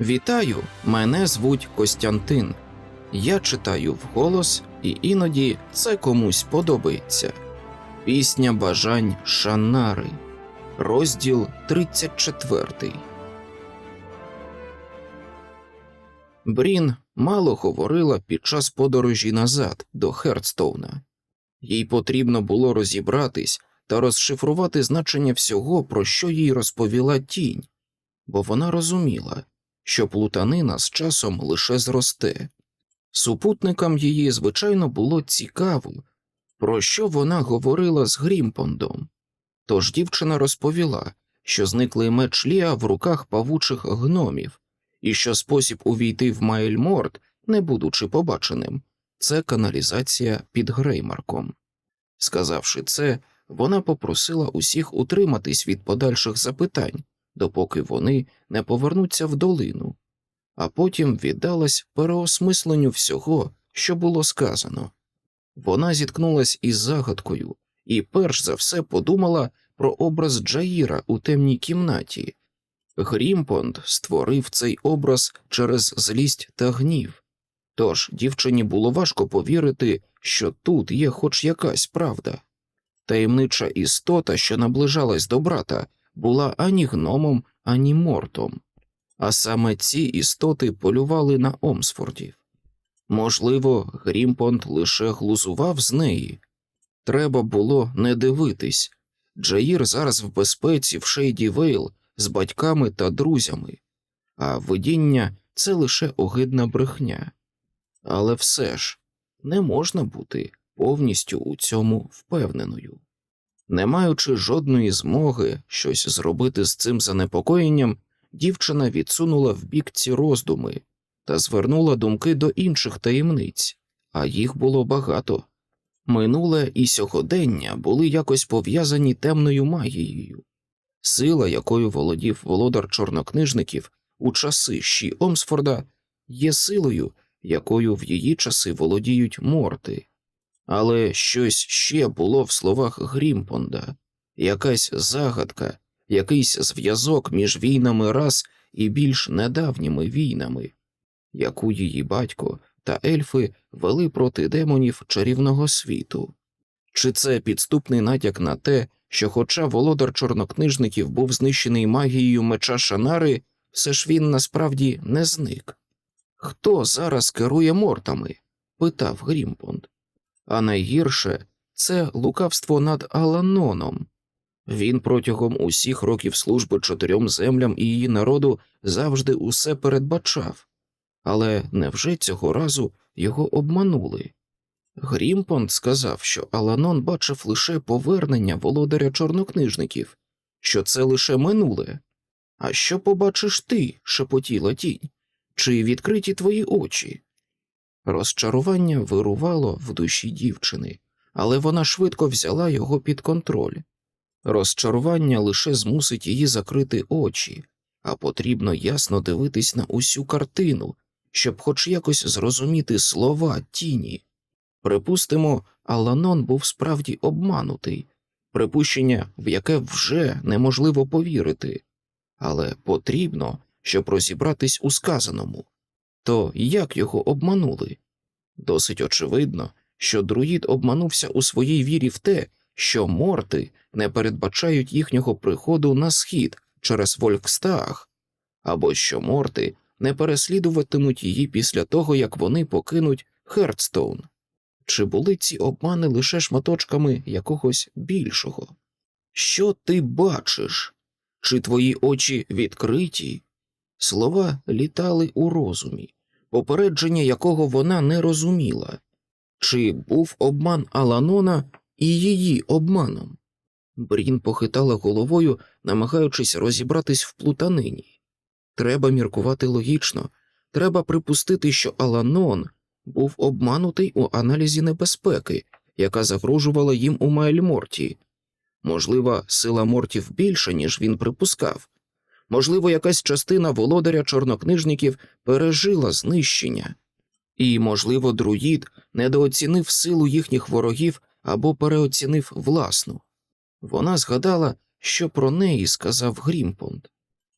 Вітаю! Мене звуть Костянтин. Я читаю вголос, і іноді це комусь подобається. Пісня бажань Шанари, розділ 34. Брін мало говорила під час подорожі назад до Хердстоуна. Їй потрібно було розібратись та розшифрувати значення всього, про що їй розповіла тінь, бо вона розуміла, що плутанина з часом лише зросте. Супутникам її, звичайно, було цікаво, про що вона говорила з Грімпондом. Тож дівчина розповіла, що зниклий меч Ліа в руках павучих гномів, і що спосіб увійти в Майльморт, не будучи побаченим, це каналізація під Греймарком. Сказавши це, вона попросила усіх утриматись від подальших запитань, допоки вони не повернуться в долину, а потім віддалась переосмисленню всього, що було сказано. Вона зіткнулась із загадкою і перш за все подумала про образ Джаїра у темній кімнаті. Грімпонд створив цей образ через злість та гнів, тож дівчині було важко повірити, що тут є хоч якась правда. Таємнича істота, що наближалась до брата, була ані гномом, ані мортом, а саме ці істоти полювали на Омсфордів. Можливо, Грімпонд лише глузував з неї. Треба було не дивитись. Джаїр зараз в безпеці в Шейді Вейл з батьками та друзями, а видіння це лише огидна брехня. Але все ж не можна бути повністю у цьому впевненою. Не маючи жодної змоги щось зробити з цим занепокоєнням, дівчина відсунула в бік ці роздуми та звернула думки до інших таємниць, а їх було багато. Минуле і сьогодення були якось пов'язані темною магією. Сила, якою володів володар чорнокнижників у часи Ші Омсфорда, є силою, якою в її часи володіють морти. Але щось ще було в словах Грімпонда, якась загадка, якийсь зв'язок між війнами рас і більш недавніми війнами, яку її батько та ельфи вели проти демонів чарівного світу. Чи це підступний натяк на те, що, хоча володар чорнокнижників був знищений магією меча Шанари, все ж він насправді не зник? Хто зараз керує мортами? питав Грімпонд. А найгірше це лукавство над Аланоном. Він протягом усіх років служби чотирьом землям і її народу завжди усе передбачав, але невже цього разу його обманули? Грімпонд сказав, що Аланон бачив лише повернення володаря чорнокнижників, що це лише минуле. А що побачиш ти? шепотіла тінь, чи відкриті твої очі? Розчарування вирувало в душі дівчини, але вона швидко взяла його під контроль. Розчарування лише змусить її закрити очі, а потрібно ясно дивитись на усю картину, щоб хоч якось зрозуміти слова тіні. Припустимо, Аланон був справді обманутий, припущення, в яке вже неможливо повірити, але потрібно, щоб розібратись у сказаному. То як його обманули? Досить очевидно, що друїд обманувся у своїй вірі в те, що морти не передбачають їхнього приходу на схід через Волькстаг, або що морти не переслідуватимуть її після того, як вони покинуть Хердстоун. Чи були ці обмани лише шматочками якогось більшого? Що ти бачиш? Чи твої очі відкриті? Слова літали у розумі, попередження якого вона не розуміла, чи був обман Аланона і її обманом. Брін похитала головою, намагаючись розібратись в плутанині. Треба міркувати логічно, треба припустити, що Аланон був обманутий у аналізі небезпеки, яка загрожувала їм у Майльморті. Можливо, сила мортів більша, ніж він припускав. Можливо, якась частина володаря чорнокнижників пережила знищення, і, можливо, друїд недооцінив силу їхніх ворогів або переоцінив власну. Вона згадала, що про неї сказав Грімпонд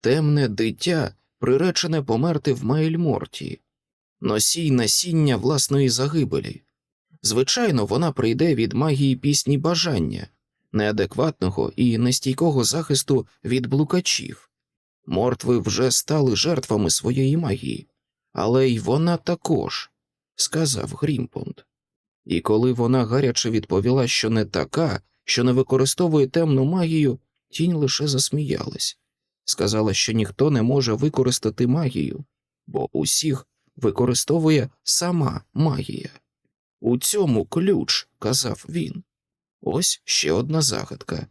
темне дитя, приречене померти в Мейльморті, носій насіння власної загибелі. Звичайно, вона прийде від магії пісні бажання, неадекватного і нестійкого захисту від блукачів. Мортви вже стали жертвами своєї магії, але й вона також, сказав Грімпонд. І коли вона гаряче відповіла, що не така, що не використовує темну магію, тінь лише засміялась, сказала, що ніхто не може використати магію, бо усіх використовує сама магія. У цьому ключ, казав він. Ось ще одна загадка.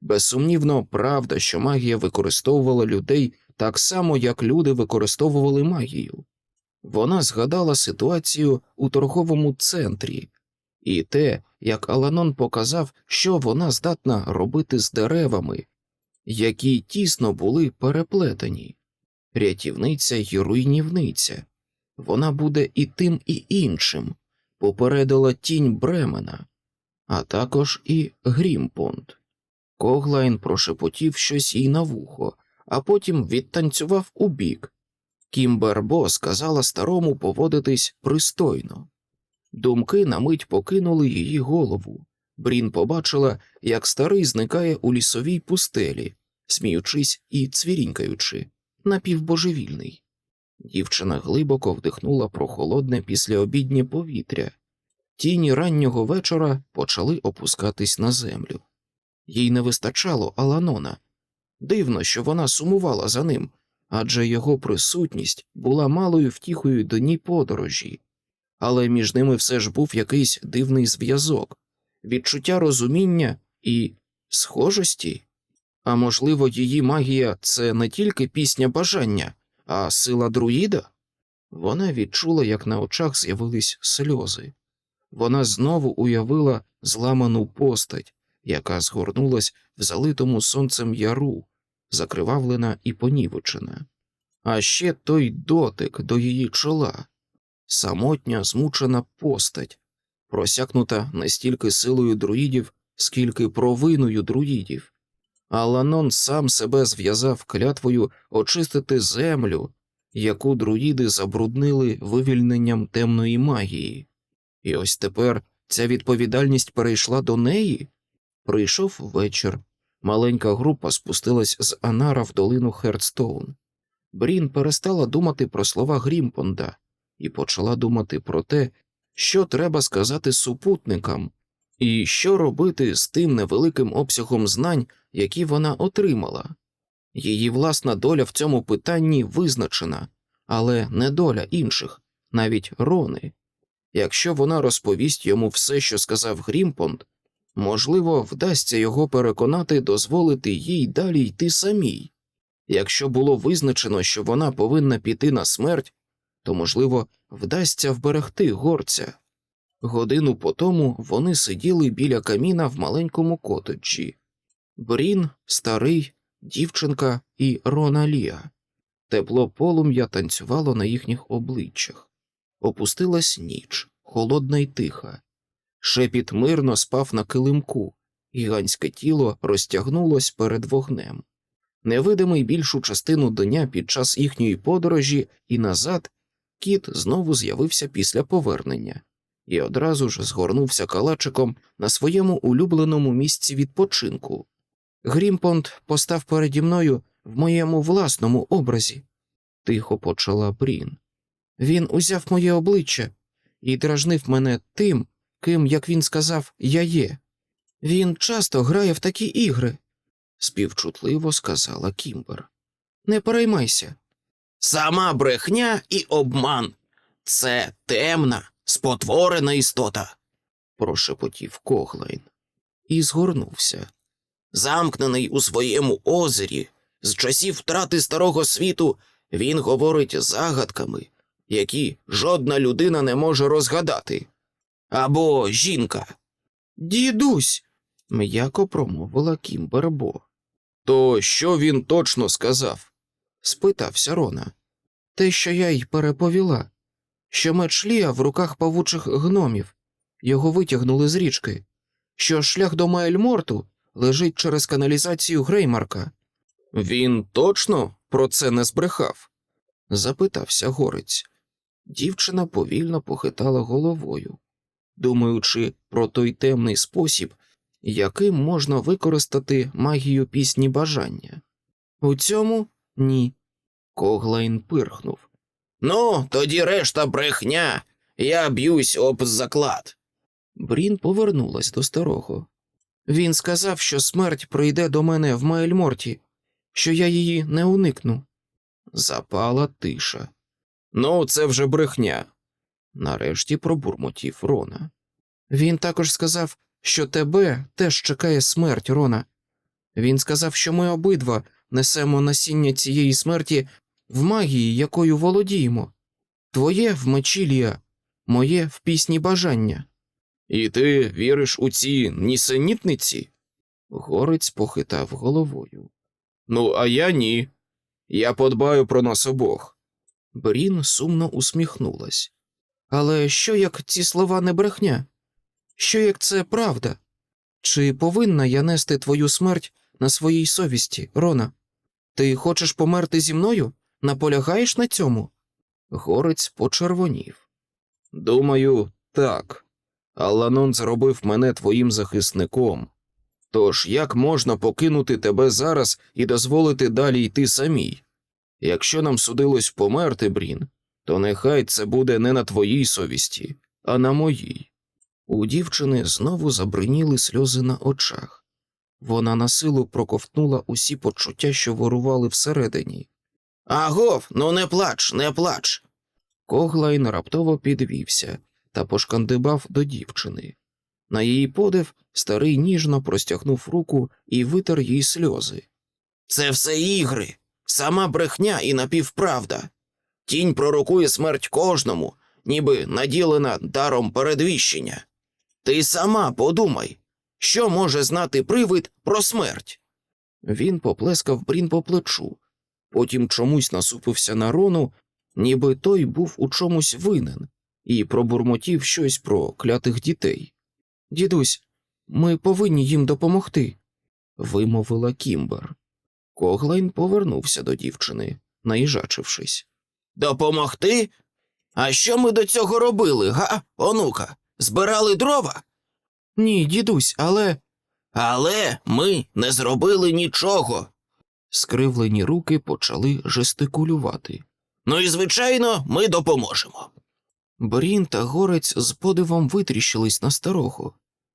Безсумнівно, правда, що магія використовувала людей так само, як люди використовували магію. Вона згадала ситуацію у торговому центрі і те, як Аланон показав, що вона здатна робити з деревами, які тісно були переплетені. Рятівниця й руйнівниця. Вона буде і тим, і іншим, попередила тінь Бремена, а також і Грімпонд. Коглайн прошепотів щось їй на вухо, а потім відтанцював убік. Кімбербо сказала старому поводитись пристойно. Думки на мить покинули її голову. Брін побачила, як старий зникає у лісовій пустелі, сміючись і цвірінькаючи, напівбожевільний. Дівчина глибоко вдихнула прохолодне післяобіднє повітря. Тіні раннього вечора почали опускатись на землю. Їй не вистачало Аланона. Дивно, що вона сумувала за ним, адже його присутність була малою втіхою дні подорожі, але між ними все ж був якийсь дивний зв'язок, відчуття розуміння і схожості. А можливо, її магія це не тільки пісня бажання, а сила друїда? Вона відчула, як на очах з'явились сльози. Вона знову уявила зламану постать, яка згорнулась в залитому сонцем яру, закривавлена і понівечена. А ще той дотик до її чола, самотня змучена постать, просякнута не стільки силою друїдів, скільки провиною друїдів. Аланон сам себе зв'язав клятвою очистити землю, яку друїди забруднили вивільненням темної магії. І ось тепер ця відповідальність перейшла до неї. Прийшов вечір. Маленька група спустилась з Анара в долину Хердстоун. Брін перестала думати про слова Грімпонда і почала думати про те, що треба сказати супутникам, і що робити з тим невеликим обсягом знань, які вона отримала. Її власна доля в цьому питанні визначена, але не доля інших, навіть Рони. Якщо вона розповість йому все, що сказав Грімпонд, можливо, вдасться його переконати дозволити їй далі йти самій. Якщо було визначено, що вона повинна піти на смерть, то, можливо, вдасться вберегти горця. Годину по тому вони сиділи біля каміна в маленькому котеджі. Брін, старий, дівчинка і Рона Ліа. Тепло полум'я танцювало на їхніх обличчях. Опустилась ніч, холодна й тиха. Шепіт мирно спав на килимку, гігантське тіло розтягнулось перед вогнем. Невидимий більшу частину дня під час їхньої подорожі і назад кіт знову з'явився після повернення і одразу ж згорнувся калачиком на своєму улюбленому місці відпочинку. Грімпонд постав переді мною в моєму власному образі, тихо почала Брін. Він узяв моє обличчя і дражнив мене тим, ким, як він сказав, я є. Він часто грає в такі ігри, співчутливо сказала Кімбер. Не переймайся. Сама брехня і обман. Це темна, спотворена істота, прошепотів Коглайн і згорнувся. Замкнений у своєму озері, з часів втрати старого світу, він говорить загадками, які жодна людина не може розгадати. Або жінка. Дідусь, м'яко промовила Кімбербо. То що він точно сказав? спитався Рона. Те, що я й переповіла, що меч Лія в руках павучих гномів, його витягнули з річки, що шлях до Маельморту лежить через каналізацію Греймарка. Він точно про це не збрехав? запитався горець. Дівчина повільно похитала головою, думаючи про той темний спосіб, яким можна використати магію пісні бажання. У цьому ні. Коглайн пирхнув. Ну, тоді решта брехня. Я б'юсь об заклад. Брін повернулась до старого. Він сказав, що смерть прийде до мене в Майльморті, що я її не уникну. Запала тиша. Ну, це вже брехня. Нарешті пробурмотів Рона. Він також сказав, що тебе теж чекає смерть, Рона. Він сказав, що ми обидва несемо насіння цієї смерті в магії, якою володіємо. Твоє в мечі, Лія, моє в пісні бажання. І ти віриш у ці нісенітниці? Горець похитав головою. Ну, а я ні. Я подбаю про нас обох. Брін сумно усміхнулась. Але що як ці слова не брехня? Що як це правда? Чи повинна я нести твою смерть на своїй совісті, Рона? Ти хочеш померти зі мною? Наполягаєш на цьому? Горець почервонів. Думаю, так. Алланон зробив мене твоїм захисником. Тож як можна покинути тебе зараз і дозволити далі йти самій? Якщо нам судилось померти, Брін, то нехай це буде не на твоїй совісті, а на моїй. У дівчини знову забриніли сльози на очах. Вона на силу проковтнула усі почуття, що ворували всередині. Агов, ну не плач, не плач. Коглайн раптово підвівся та пошкандибав до дівчини. На її подив старий ніжно простягнув руку і витер їй сльози. Це все ігри, сама брехня і напівправда. Тінь пророкує смерть кожному, ніби наділена даром передвіщення. Ти сама подумай, що може знати привид про смерть? Він поплескав Брін по плечу, потім чомусь насупився на рону, ніби той був у чомусь винен, і пробурмотів щось про клятих дітей. Дідусь, ми повинні їм допомогти, вимовила Кімбер. Коглайн повернувся до дівчини, наїжачившись. Допомогти? А що ми до цього робили, га, онука? Збирали дрова? Ні, дідусь, але. Але ми не зробили нічого. Скривлені руки почали жестикулювати. Ну і, звичайно, ми допоможемо. Брін та горець з подивом витріщились на старого.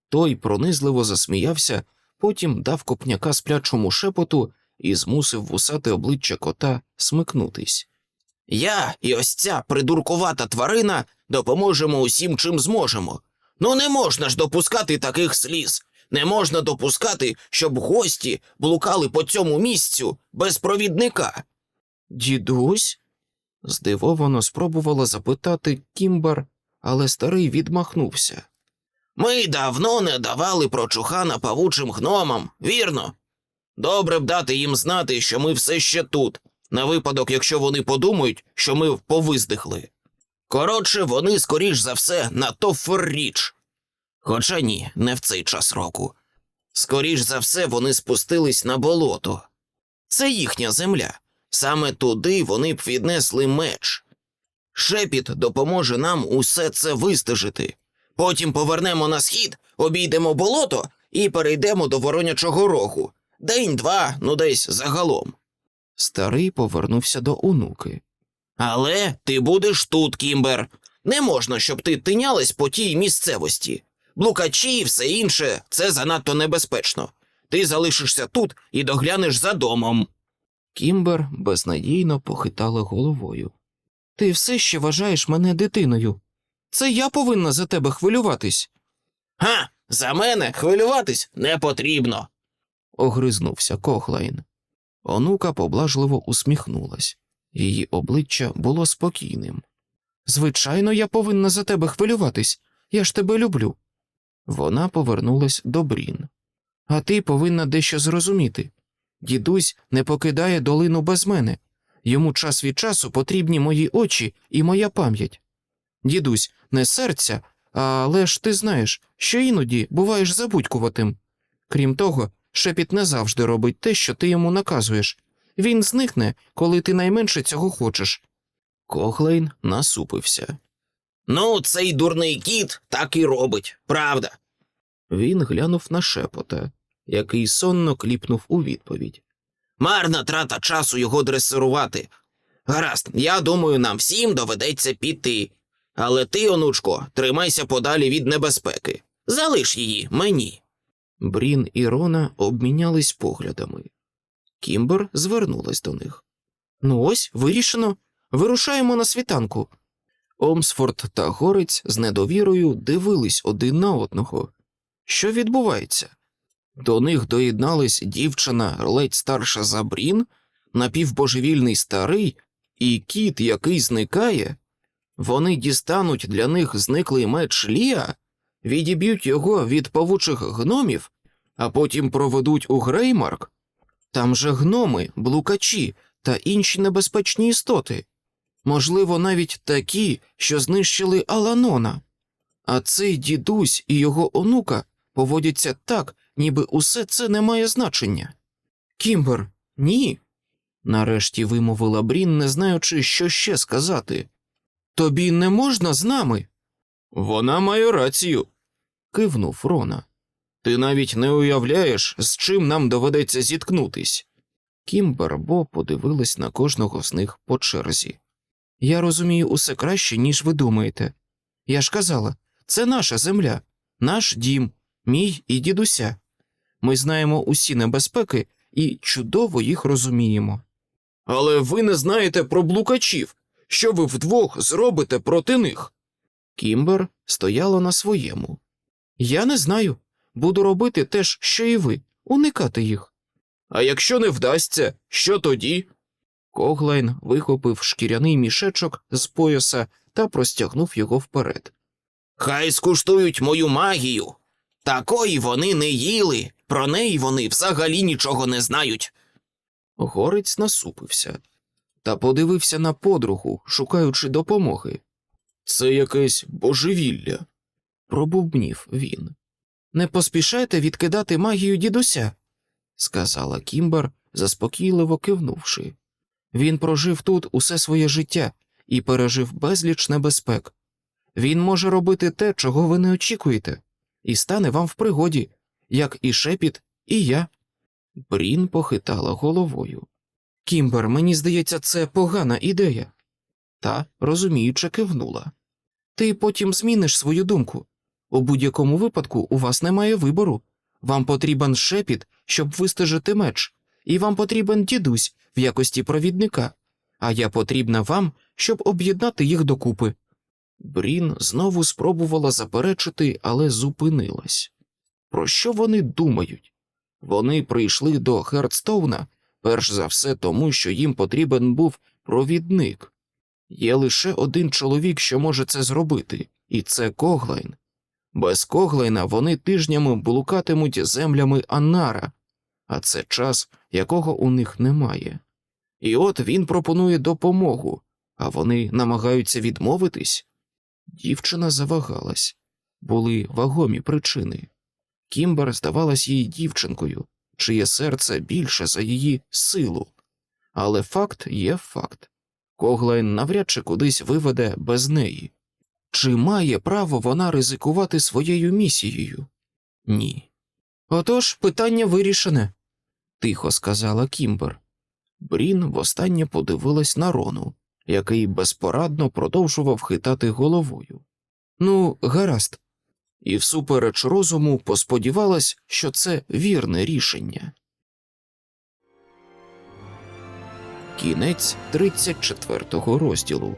Той пронизливо засміявся, потім дав копняка сплячому шепоту і змусив вусати обличчя кота смикнутись. Я і ось ця придуркувата тварина допоможемо усім, чим зможемо. Ну не можна ж допускати таких сліз. Не можна допускати, щоб гості блукали по цьому місцю без провідника. Дідусь? здивовано спробувала запитати Кімбар, але старий відмахнувся. Ми давно не давали прочухана павучим гномам, вірно. Добре б дати їм знати, що ми все ще тут, на випадок, якщо вони подумають, що ми повиздихли. Коротше, вони, скоріш за все, на то ферріч. Хоча ні, не в цей час року. Скоріш за все, вони спустились на болото. Це їхня земля. Саме туди вони б віднесли меч. Шепіт допоможе нам усе це вистежити. Потім повернемо на схід, обійдемо болото і перейдемо до воронячого рогу. День-два, ну десь загалом. Старий повернувся до онуки. Але ти будеш тут, Кімбер. Не можна, щоб ти тинялась по тій місцевості. Блукачі і все інше це занадто небезпечно. Ти залишишся тут і доглянеш за домом. Кімбер безнадійно похитала головою. Ти все ще вважаєш мене дитиною. Це я повинна за тебе хвилюватись. Га, за мене хвилюватись не потрібно. огризнувся Кохлайн. Онука поблажливо усміхнулась. Її обличчя було спокійним. Звичайно, я повинна за тебе хвилюватись. Я ж тебе люблю. Вона повернулась до Брін. А ти повинна дещо зрозуміти. Дідусь не покидає долину без мене. Йому час від часу потрібні мої очі і моя пам'ять. Дідусь, не серця, але ж ти знаєш, що іноді буваєш забудькуватим. Крім того, шепіт не завжди робить те, що ти йому наказуєш. Він зникне, коли ти найменше цього хочеш. Коглейн насупився. Ну, цей дурний кіт так і робить, правда. Він глянув на шепота, який сонно кліпнув у відповідь. Марна трата часу його дресирувати. Гаразд, я думаю, нам всім доведеться піти. Але ти, онучко, тримайся подалі від небезпеки. Залиш її мені. Брін і Рона обмінялись поглядами. Кімбер звернулась до них. Ну ось, вирішено. Вирушаємо на світанку. Омсфорд та Горець з недовірою дивились один на одного. Що відбувається? До них доєднались дівчина ледь старша за Брін, напівбожевільний старий і кіт, який зникає. Вони дістануть для них зниклий меч Ліа, відіб'ють його від павучих гномів, а потім проведуть у Греймарк. Там же гноми, блукачі та інші небезпечні істоти, можливо, навіть такі, що знищили Аланона. А цей дідусь і його онука поводяться так, ніби усе це не має значення. Кімбер, ні. Нарешті вимовила Брін, не знаючи, що ще сказати. Тобі не можна з нами. Вона має рацію, кивнув Рона. Ти навіть не уявляєш, з чим нам доведеться зіткнутись. Кімбер Бо подивилась на кожного з них по черзі. Я розумію усе краще, ніж ви думаєте. Я ж казала, це наша земля, наш дім, мій і дідуся. Ми знаємо усі небезпеки і чудово їх розуміємо. Але ви не знаєте про блукачів. Що ви вдвох зробите проти них? Кімбер стояла на своєму. Я не знаю. Буду робити те ж, що і ви, уникати їх. А якщо не вдасться, що тоді? Коглайн вихопив шкіряний мішечок з пояса та простягнув його вперед. Хай скуштують мою магію. Такої вони не їли, про неї вони взагалі нічого не знають. Горець насупився та подивився на подругу, шукаючи допомоги. Це якесь божевілля, пробубнів він. Не поспішайте відкидати магію дідуся, сказала Кімбер, заспокійливо кивнувши. Він прожив тут усе своє життя і пережив безліч небезпек. Він може робити те, чого ви не очікуєте, і стане вам в пригоді, як і шепіт, і я. Брін похитала головою. Кімбер, мені здається, це погана ідея. Та розуміюче кивнула. Ти потім зміниш свою думку. У будь-якому випадку у вас немає вибору. Вам потрібен шепіт, щоб вистежити меч, і вам потрібен дідусь в якості провідника, а я потрібна вам, щоб об'єднати їх докупи. Брін знову спробувала заперечити, але зупинилась. Про що вони думають? Вони прийшли до Хердстоуна перш за все тому, що їм потрібен був провідник. Є лише один чоловік, що може це зробити, і це Коглайн. Без Коглайна вони тижнями блукатимуть землями Аннара, а це час, якого у них немає. І от він пропонує допомогу, а вони намагаються відмовитись. Дівчина завагалась, були вагомі причини. Кімбер здавалась їй дівчинкою, чиє серце більше за її силу. Але факт є факт. Коглайн навряд чи кудись виведе без неї. Чи має право вона ризикувати своєю місією? Ні. Отож питання вирішене, тихо сказала Кімбер. Брін востаннє подивилась на Рону, який безпорадно продовжував хитати головою. Ну, гаразд, і всупереч розуму посподівалась, що це вірне рішення. Кінець 34 розділу.